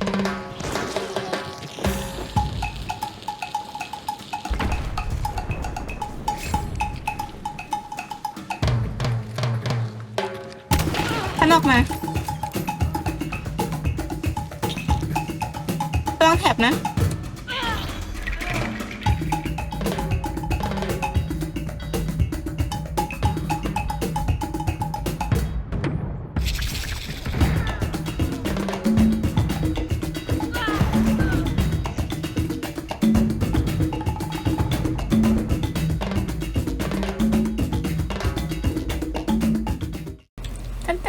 ท่านออกมาระวังแถบนะ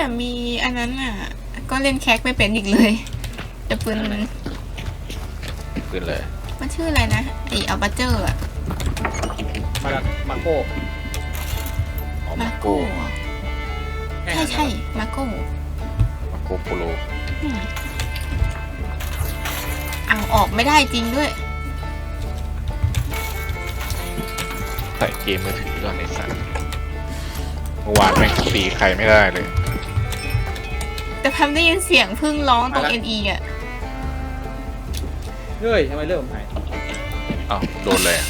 แต่มีอันนั้นอะ ก็เล่นแคกไม่เป็นอีกเลยแต่ปืนมันขึ้นเลยมันชื่ออะไรนะไออัลบัเจอร์อะมาละมาโก้อ๋อมามาโก้โก้ใช่ใช่มาโก้มาโก้โปโลอืมเอาออกไม่ได้จริงด้วย ใส่เกมมือถือก่อนในสัตว์เมื่อวานแม่งตีใครไม่ได้เลย แต่พัมได้ยินเสียงพึ่งร้องตรง NE อะ เฮ้ยทำไมเรื่องผมหายอ้าวโดนเลยอะ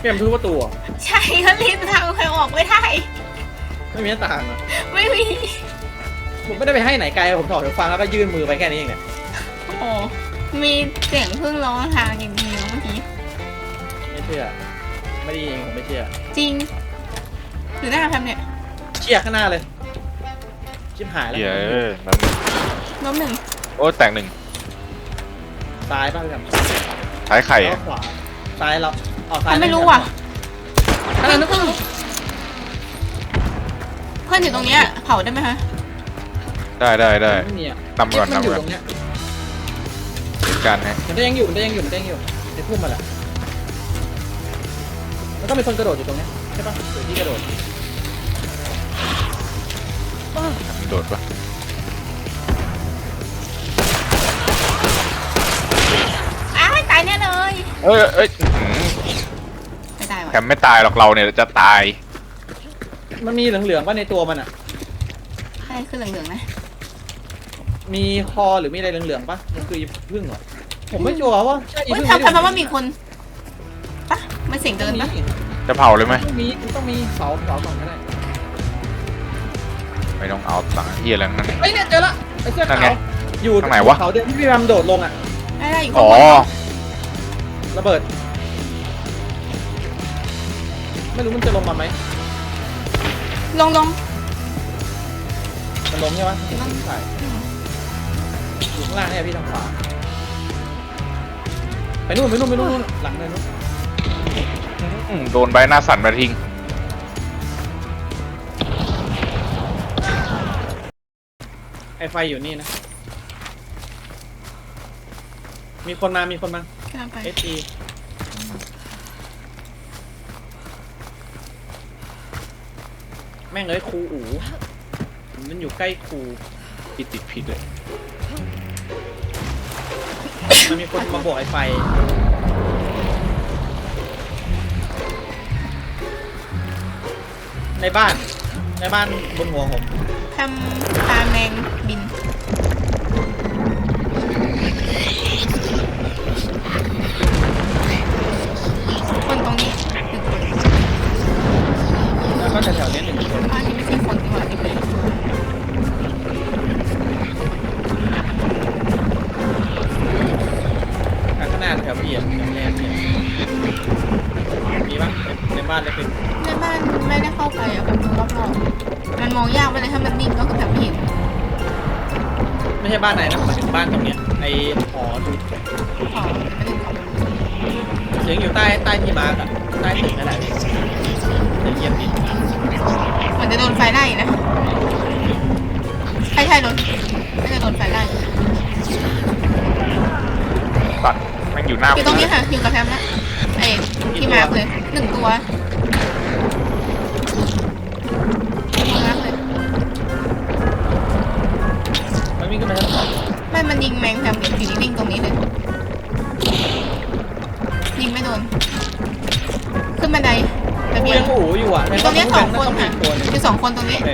พี่แอมทุบประตูเหรอใช่ก็รีบทางใครออกไม่ได้ ไม่มีหน้าต่างเหรอไม่มี ผมไม่ได้ไปให้ไหนไกลผมถอดหูฟังแล้วก็ยื่นมือไปแค่นี้เองเนี่ยโอ้โหมีเสียงพึ่งร้องทางอย่างเดียวเมื่อกี้ ไม่เชื่อ ไม่ได้ยินผมไม่เชื่อจริงหรือหน้าพัมเนี่ย เชี่ยข้างหน้าเลยชิบหายแล้วเหี้ยเอ้ยมันล้มหนึ่งโอ้แตกหนึ่งซ้ายป่ะพี่แอมท้ายไข่แล้วอะขวาซ้ายเราอ๋อซ้ายพัมไม่รู้ว่ะข้างหน้านึกพึ่งเพื่อนอยู่ตรงเนี้ยเผาได้ไหมคะได้ได้ได้ไม่มีอะนำก่อนมันนำอยู่ก่อนตรงเนี้ยจัดการให้มันก็ยังอยู่มันก็ยังอยู่มันก็ยังอยู่ในพุ่มมาแหละแล้วก็มีคนกระโดดอยู่ตรงเนี้ยใช่ป่ะหรือที่กระโดดมัน โดดปะอ้าวตายแน่เลยเอ้ยเอ้ยอื้อหือไม่ได้แถว่ะมไม่ตายหรอกเราเนี่ยจะตาย มันมีเหลืองๆป่ะในตัวมันอะ ใช่คือเหลืองๆนะมีคอหรือมีอะไรเหลืองๆป่ะ มันคือพึ่งเหรอ ผมไม่ชัวร์ว่าใช่อีเฮ้ยพึ่งทำทำมาว่ามีคนปะมันเสียงเดินปะจะเผาเลยไหม ต้องมีต้องมีเสาเสาก่อนก็ได้ ไม่ต้องเอาสังเฮียอะไรทั้งนั้นเฮ้ยเนี่ยเจอละไอ้เสื้อนั่นขาวไงอยู่ข้างไหนวะ เขาเดินที่พี่แรมโดดลงอะได้ได้อยู่อ๋ข้างอบนระเบิด ไม่รู้มันจะลงมาไหมลงลง มันลงใช่ไหมใช่อยู่ข้างล่างเนี่ยพี่ทางขวาไปนู่นไปนู่นไปนู่นนู่นหลังเลยนู่นอืมโดนใบหน้าสั่นมาทิ้ง อไฟอยู่นี่นะ มีคนมา มีคนมากำลังไป เอสีแม่งเอ้ยครูอู มันอยู่ใกล้ครูที่ติดพิษเลย มันมีคนมาบอกไอ้ไฟ ในบ้าน ในบ้านบนหัวผม ทำตาแมงบิน คนตรงนี้หนึ่งคนแล้วก็แถวๆเนี้หนึ่งคนบ้านนี้ไม่ใช่คนดีกว่านี่เป็นข้างหน้าแถวเบียร์แถวแรกเนี่ยมีปะในบ้านเลยเป็นในบ้านไม่ได้เข้าไปอะแบบรอบๆ มันมองยากไปเลยถ้ามันนิ่งก็คือแบบไม่เห็นไม่ใช่บ้านไหนนะหมายถึงบ้านตรงเนี้ยไอหอดูขอไม่ได้ขอเสียงอยู่ใต้ใต้ที่มาร์กอะใต้ตึกนั่นแหละจะเยียบดิเหมือนจะโดนไฟไล่นะใช่ใช่โดนน่าจะโดนไฟไล่ตัดแม่งอยู่หน้าอยู่ตรงนี้ค่ะอยู่กับแพมนะเอ้ยที่มาร์คเลยหนึ่งตัว ยิงแมงแพมเนี่ยอยู่นิ่งๆตรงนี้เลยยิงไม่โดน ขึ้นบันไดระกูเบียงยังอู๋อยู่อะอยู่ตรงเนี้ยสองคนต้องมีค่ะตัวหนึงอยู่สองคนตรงนี้โอเค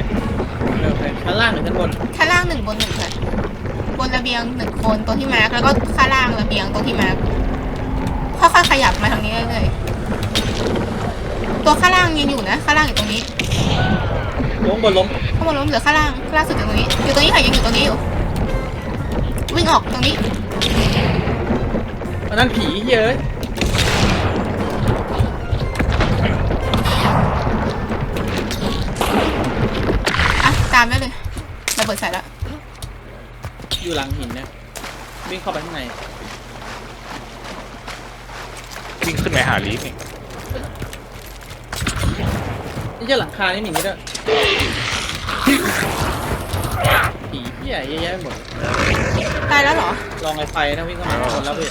เร็วไปชั้นล่างหรือชั้นบนข้างล่างหนึ่งบนหนึ่งค่ะบนระเบียงหนึ่งคนตรงที่มาร์กแล้วก็ข้างล่างระเบียงตรงที่มาร์กค่อยๆขยับมาทางนี้เรื่อยๆตัวข้างล่างยังอยู่นะข้างล่างอยู่ตรงนี้ล้มบนล้มข้างบนล้มเหลือข้างล่างล่าสุดอยู่ตรงนี้อยู่ตรงนี้ค่ะยังอยู่ตรงนี้อยู่ วิ่งออกตรงนี้อันนั้นผีเฮ้ยอะตามได้เลยระเบิดใส่แล้วอยู่หลังหินเนี่ยวิ่งเข้าไปข้างในวิ่งขึ้นไปหาลีฟนี่นี่ใช่หลังคานี่หนีไม่ได้ผีเหี้ยเยอะแยะไปหมด แล้วเหรอ ลองไอ้ไฟนะวิ่งเข้ามาคนแล้วพี่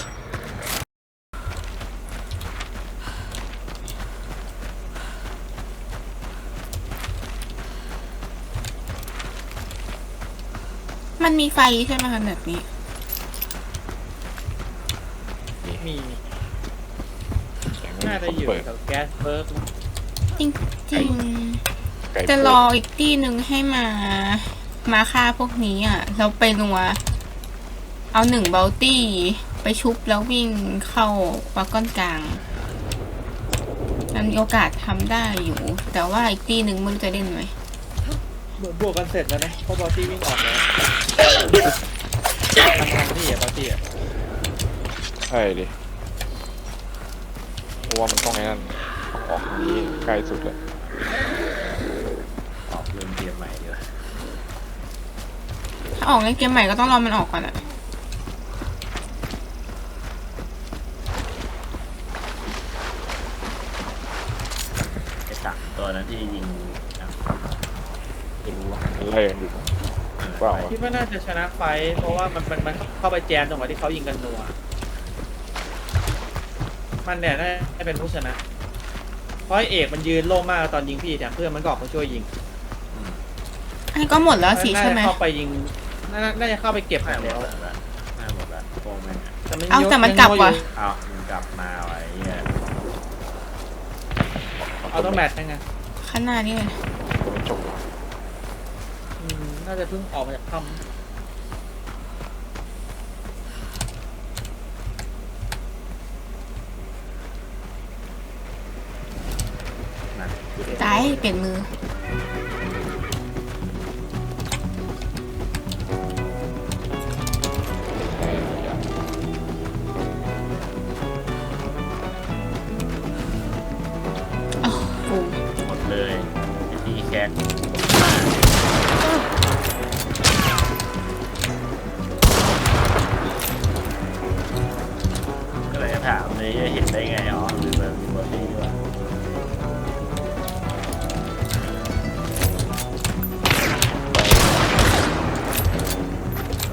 มันมีไฟใช่ไหมคะแบบนี้ มีแต่ไม่น่าจะมีอคนยู่เปิดแถวแก๊สเบิร์กมั้งจริงจริงไก่ๆเปิจะดรออีกที่หนึ่งให้มา มาฆ่าพวกนี้อะ เราไปนัว เอาหนึ่งเบลตี้ ไปชุบแล้ววิ่งเข้าวากก้อนกลางมันมีโอกาสทำได้อยู่ แต่ว่าอีกที่หนึ่งไม่รู้จะเล่นไหมเหมือนบวกกันเสร็จแล้วนะเพราะบอตี้วิ่งออกแล้วทำงานที่อะบอตี้อะใช่ดิเพราะว่ามันต้องไอ้นั่นต้องออกทางนี้ใกล้สุดเลยออกเล่นเกมใหม่ดีกว่าถ้าออกเล่นเกมใหม่ก็ต้องรอมันออกก่อนอะ ไอ้สามตัวนั้น ที่ยิงอะไม่รู้ว่ามันไล่กันอยู่เปล่าคิดว่าน่าจะชนะไฟท์เพราะว่ามันมันมันเข้าไปแจมตรงกับที่เขายิงกันนัว มันเนี่ยน่าจะเป็นผู้ชนะ เพราะไอ้เอกมันยืนโล่งมากตอนยิงพี่แต่เพื่อนมันก็ออกมาช่วยยิงอันนี้ก็หมดแล้วสิน่าใช่จะไหมเข้าไปยิงน่าน่าจะเข้าไปเก็บน่าหาหมแล้วดแล้วน่าหมดแล้วโกงแม่งอะแต่มันเอายแต่มันกลับว่ะยังโง่อยู่เอามันกลับมาไว้เนี่ยเอาต้องแมทยังไง ข้างหน้านี่เลยไม่จบอืมน่าจะเพิ่งออกมาจากถ้นั่นคือเด็กตายเปลี่ยนมือ เลยจะถามเลยเห็นได้ไงอ๋อหรือแบบมีบอดี้ด้วย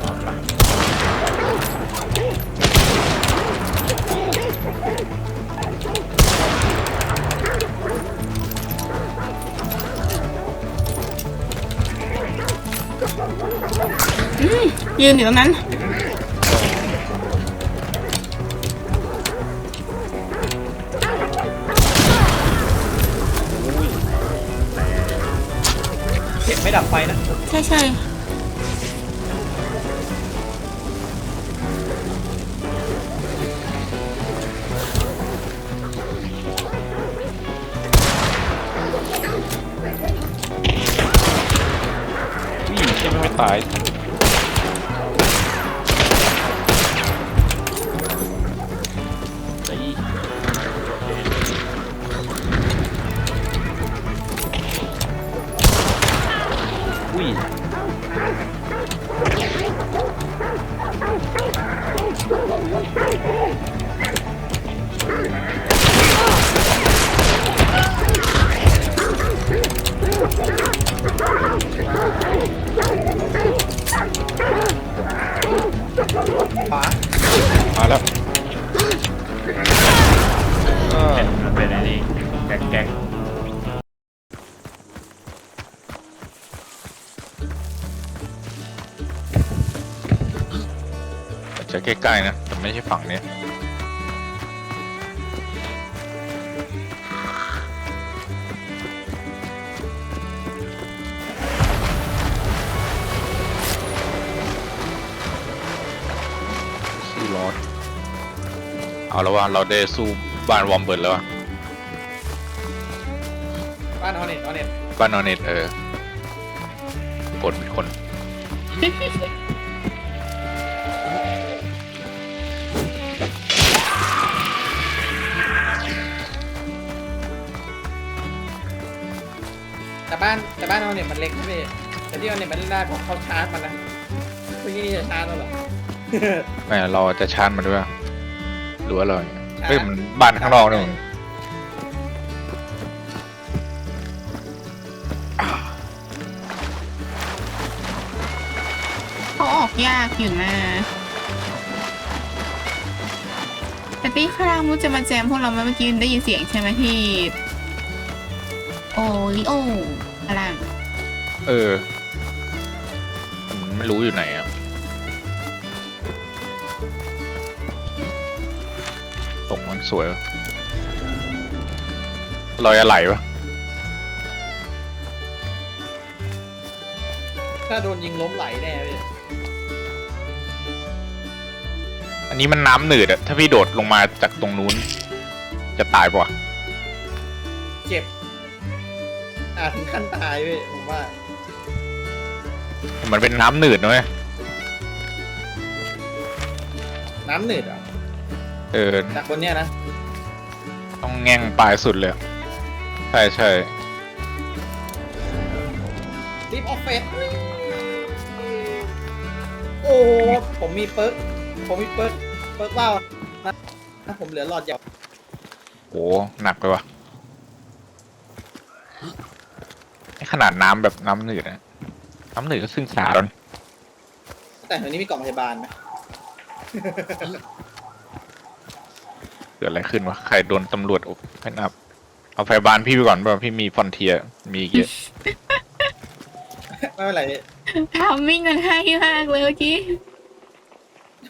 ออกปะยืนอยู่ตรงนั้น ดับไฟนะ ใช่ใช่ ใกล้ๆนะแต่ไม่ใช่ฝั่งนี้ร้อนเอาแล้วว่าเราได้สู้บ้านวอมเบิร์ดแล้วบ้านออเน็ตออเน็ตบ้านนอนเน็ตเออ กดเป็นคน แต่บ้านแต่บ้านออเน็ตมันเล็กนะพี่แต่ที่ออเน็ตมันเล่นได้ผมเขาชาร์จมันนะเมื่อกี้นี่จะชาร์จแล้วเหรอแม่เราจะชาร์จมันด้วยวะหรือว่าเราชาร์จเฮ้ยมันบ้านข้างนอกนี่มึงเขาออกยากอยู่นะแต่ที่ข้างล่างมุจะมาแจมพวกเราไหมเมื่อกี้ได้ยินเสียงใช่ไหมที่โอ ริโอข้างล่างเออมันไม่รู้อยู่ไหนอะตรงมันสวยวะรอยอะไรวะถ้าโดนยิงล้มไหลแน่พี่อันนี้มันน้ำหนืดอะถ้าพี่โดดลงมาจากตรงนู้น จะตายปะ อาจถึงขั้นตายพี่ผมว่ามันเป็นน้ำหนืดนะเว้ยน้ำหนืดอะเออ จากบนเนี้ยนะต้องแง่งปลายสุดเลยอะใช่ใช่รีบออฟเฟสโอ้ผมมีเปิร์กผมมีเปิร์กเปิร์กว่าวนะถ้าผมเหลือหลอดเดียว โหหนักเลยวะนี่ ขนาดน้ำแบบน้ำหนืดนะน้ำหนืดก็ซึ่งสาแล้วแต่ตอนนี้มีกล่องพยาบาลไหมเกิดอะไรขึ้นวะใครโดนตำรวจอบให้นับเอาไฟบานพี่ไปก่อนเพราะพี่มีฟอนเทียมีอีกเยอะไม่เป็นไรพี่ทำมิ่งกันให้มากเลยเมื่อกี้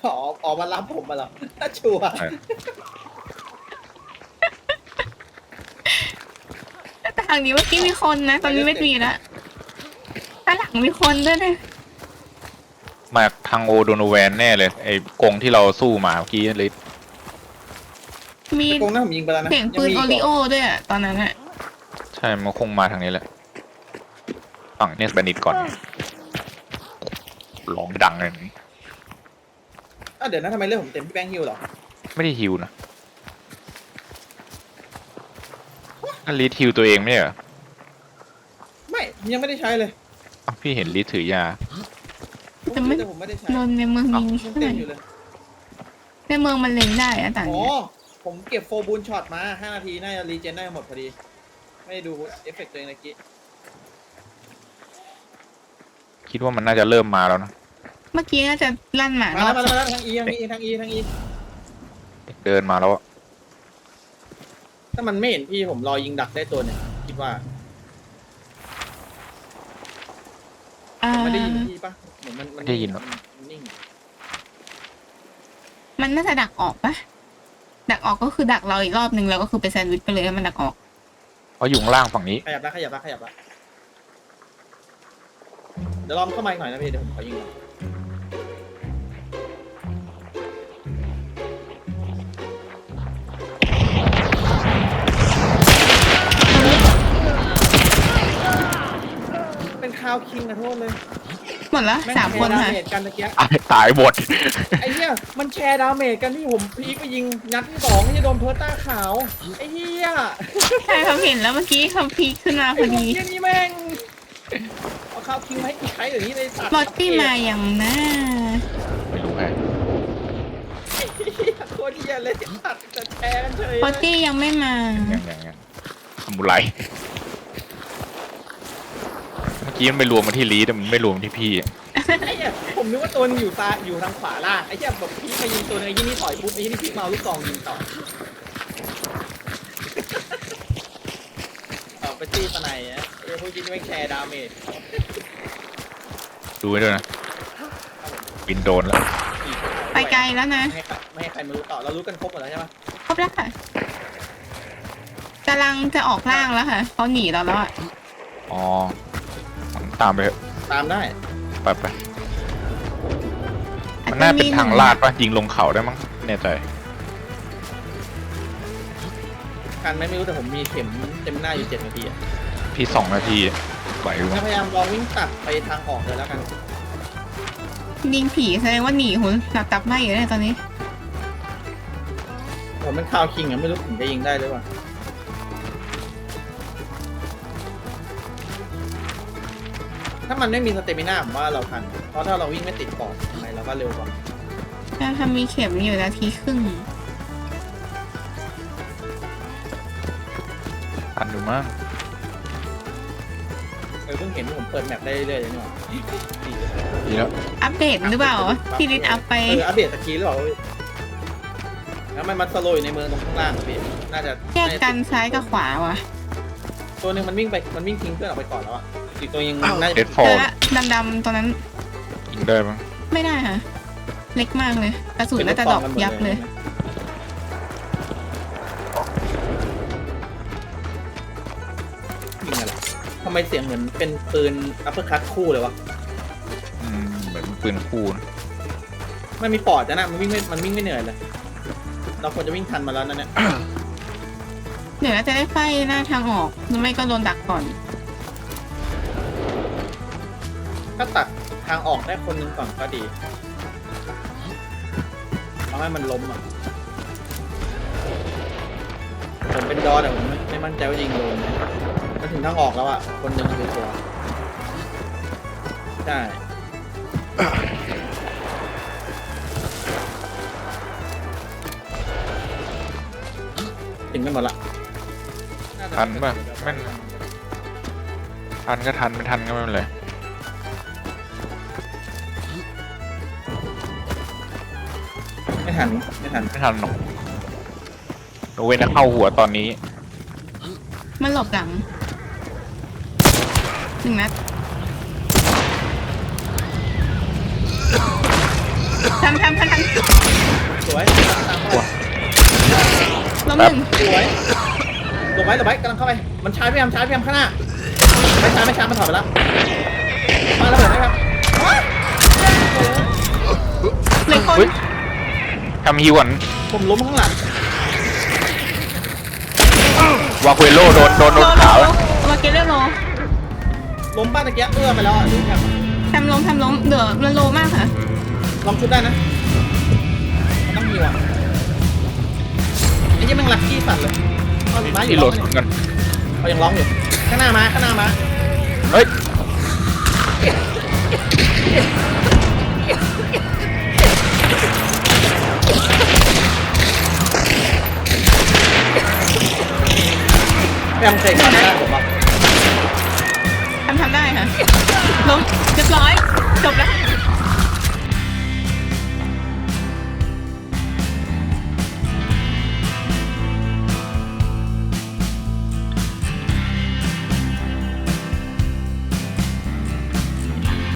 ออกออกมารับผมมาแล้วถ้าชัวร์ ใช่แต่ทางนี้เมื่อกี้มีคนนะ ตอนนี้ไม่มีแล้วด้านหลังมีคนด้วยนะมาจากทางโอโดโนแวนแน่เลย ไอ้กรงที่เราสู้มาเมื่อกี้เลยมีตะโกงหน้าผมยิงไปแล้วนะเสียงปืนมีโออีกริโอด้วยอะตอนนั้นอะใช่มันคงมาทางนี้แหละฝั่งเนสแบนิดก่อนร้องดังเลยนี่อะเดี๋ยวนะทำไมเรื่องผมเต็มพี่แป้งฮิวเหรอ ไม่ได้ฮิวนะ อันลีดฮิวตัวเองไม่ใช่เหรอไม่ยังไม่ได้ใช้เลยอ้าวพี่เห็นลีดถือยาผมซื้อแต่ผมไม่ได้ใช้โดนในเมืองยิงยังใช่ไหมเต็มอยู่เลยในเมืองมันเล็งได้อะต่างอ๋อเนี่ยผมเก็บโฟบูลช็อตมา5นาทีน่าจะรีเจนได้หมดพอดี ไม่ได้ดูเอฟเฟกต์ตัวเองเมื่อกี้คิดว่ามันน่าจะเริ่มมาแล้วนะ เมื่อกี้น่าจะลั่นหมามาแล้วรมาอบแล้วมาแล้วทางอีทางอีทางอีทางอีเดินมาแล้วอะ ถ้ามันไม่เห็นพี่ผมรอยิงดักได้ตัวเนี่ยคิดว่าอ่ามันไม่ได้ยินพี่ปะเหมือนมันมันไม่ได้ยินหรอก มันนิ่งมันน่าจะดักออกปะดักออกก็คือดักเราอีกรอบหนึ่งแล้วก็คือไปแซนด์วิชไปเลยให้มันดักออกเอาอยู่ข้างล่างฝั่งนี้ ขยับละขยับละขยับละเดี๋ยวลองเข้ามาอีกหน่อยนะพี่เดี๋ยวผมขอยิงก่อนาวคิงขอโทษเลยหมดละแม่งสามคนแชร์ดาค่ะ เมจกันตะเกียตายตายหมด ไอ้เหี้ยมันแชร์ดาเมจกันที่ผมพีคไปยิงนัดที่สองที่โดนเพิร์ต้าขาวไอ้เหี้ยใช่เขาเห็นแล้วเมื่อกี้เขาพีคขึ้นมาพไอ้อพวกดีเหี้ยนี่แม่งเอาคาวคิงมาให้กี่ใครเดี๋ยวนี้เลยสัตว์มอตตี้มาอย่างน่าไม่รู้ไงไอ้เหี้ยโคตรเหี้ยเลยสัตว์จะแชร์กันเฉยมอตตี้ยังไม่มายังยังยังทำบุไรเมื่ อกี้มันไปรวมมาที่ลีแต่มันไม่รวมที่พี่อะไอ้เหี้ยผมนึกว่าตัวนึงอยู่ตาอยู่ทางขวาล่างไอ้เหี้ยแบบพีคมายิงตัวนึงไอ้ยี่นี่ต่อยปุ๊บไอ้ยี่นี่พีคมาเอาลูกซองยิงต่อเอาไปตีสไนด์นะไอ้พวกยิงไม่งแชร์ดาเมจดูไว้ด้วยนะบินโดนแล้วไปไกลแล้วนะ ไม่ให้ใครไม่ให้ใครมารู้ต่อเรารู้กันครบหมดแล้วใช่ปะครบแล้วค่ะกำลังจะออกล่างแล้วค่ะเขาหนีเราแล้วอะอ๋อ ตามไปเถอะตามได้ ไปไปมันน่าเป็นทางลาดปะยิงลงเขาได้มั้งไม่แน่ใจทันไหมไม่รู้แต่ผมมีเข็มเต็มหน้าอยู่เจ็ดนาทีอะพี่สองนาทีไหวอยู่ถ้ามั้ยพยายามลองวิ่งตัดไปทางออกเลยแล้วกัน ยิงผีแสดงว่าหนีหุ่นหนักตับไหมอยู่เนี่ยตอนนี้ ผมเป็นข่าวคิงอะไม่รู้ผมจะยิงได้หรือเปล่า มันไม่มีสเตมิน่าผมว่าเราทัน เพราะถ้าเราวิ่งไม่ติดปอดยังไงเราก็เร็วกว่าถ้าทำมีเข็มอยู่นาทีครึ่งทันอยู่มั้งเออเพิ่งเห็นว่าผมเปิดแมปได้เรื่อยๆเลยนี่หว่าดีแล้วอัปเดตหรือเปล่าพี่ลิศอัพไป เอออัปเดตตะกี้หรือเปล่าเว้ยแล้วมันมันสโลว์อยู่ในเมืองตรงข้างล่างอะพี่น่าจะแยกกันซ้ายกับขวาวะตัวหนึ่งมันวิ่งไปมันวิ่งทิ้งเพื่อนออกไปก่อนแล้วอะ อีกตัวยังน่าจะเดดฟอเจลอละดำๆตอนนั้นยิงได้มั้งไม่ได้ค่ะ เล็กมากเลยกระสุนน่าจะดอกยับเลย ยิงอะไรทำไมเสียงเหมือนเป็นปืนอัปเปอร์คัตคู่เลยวะ อืมเหมือนปืนคู่นะมันมีปอดนะนะมันวิ่งไม่มันวิ่งไม่เหนื่อยเลย เราควรจะวิ่งทันมาแล้วนะเนี่ย เดี๋ยวน่าจะได้ไฟหน้าทางออกหรือไม่ก็โดนดักก่อน ถ้าตัดทางออกได้คนหนึ่งก่อนก็ดีเอาให้มันล้มอะ ผมเป็นดอแต่ผมไม่ไม่มั่นใจว่ายิงโดนไหมมันถึงทางออกแล้วอะ คนหนึ่งคือตัวใช่ถึงกันหมดละทันป่ะแม่นทันก็ทันไม่ทันก็ไม่เป็นไร ทันไม่ทันไม่ทันหรอกโนเวนจะเข้าหัวตอนนี้ มันหลบหลังหนึ่งนัดทำทำทำทสวยตามเข้าไปำล้มหนึ่งสวยหลบไว้หลบไว้กำลังเข้าไป มันชาร์จพยายามชาร์จพยายามข้างหน้า ไม่ชาร์จไม่ชาร์จมันถอยไปแล้วมาระเบิดไหมครับเหล็กคน เฮ้ย ทำฮิวก่อนผมล้มข้างหลังวาคุเอโลโดนโดนโดนขาวโลมาเกตเรโลล้มบ้านตะเกียบเอื้อไปแล้วอะดูครับทำล้มทำล้มเหลือมันโลมากค่ะ ลองชุดได้นะมันต้องมีว่ะไอ้ยี่แม่งลักกี้สัตว์เลยเอาไม้อยู่ที่โหลร้อดงกันเขายังร้องอยู่ข้างหน้ามาข้างหน้ามาเฮ้ย ทำได้ผมปะทำทำได้ค่ะลงเรียบร้อย จบแล้ว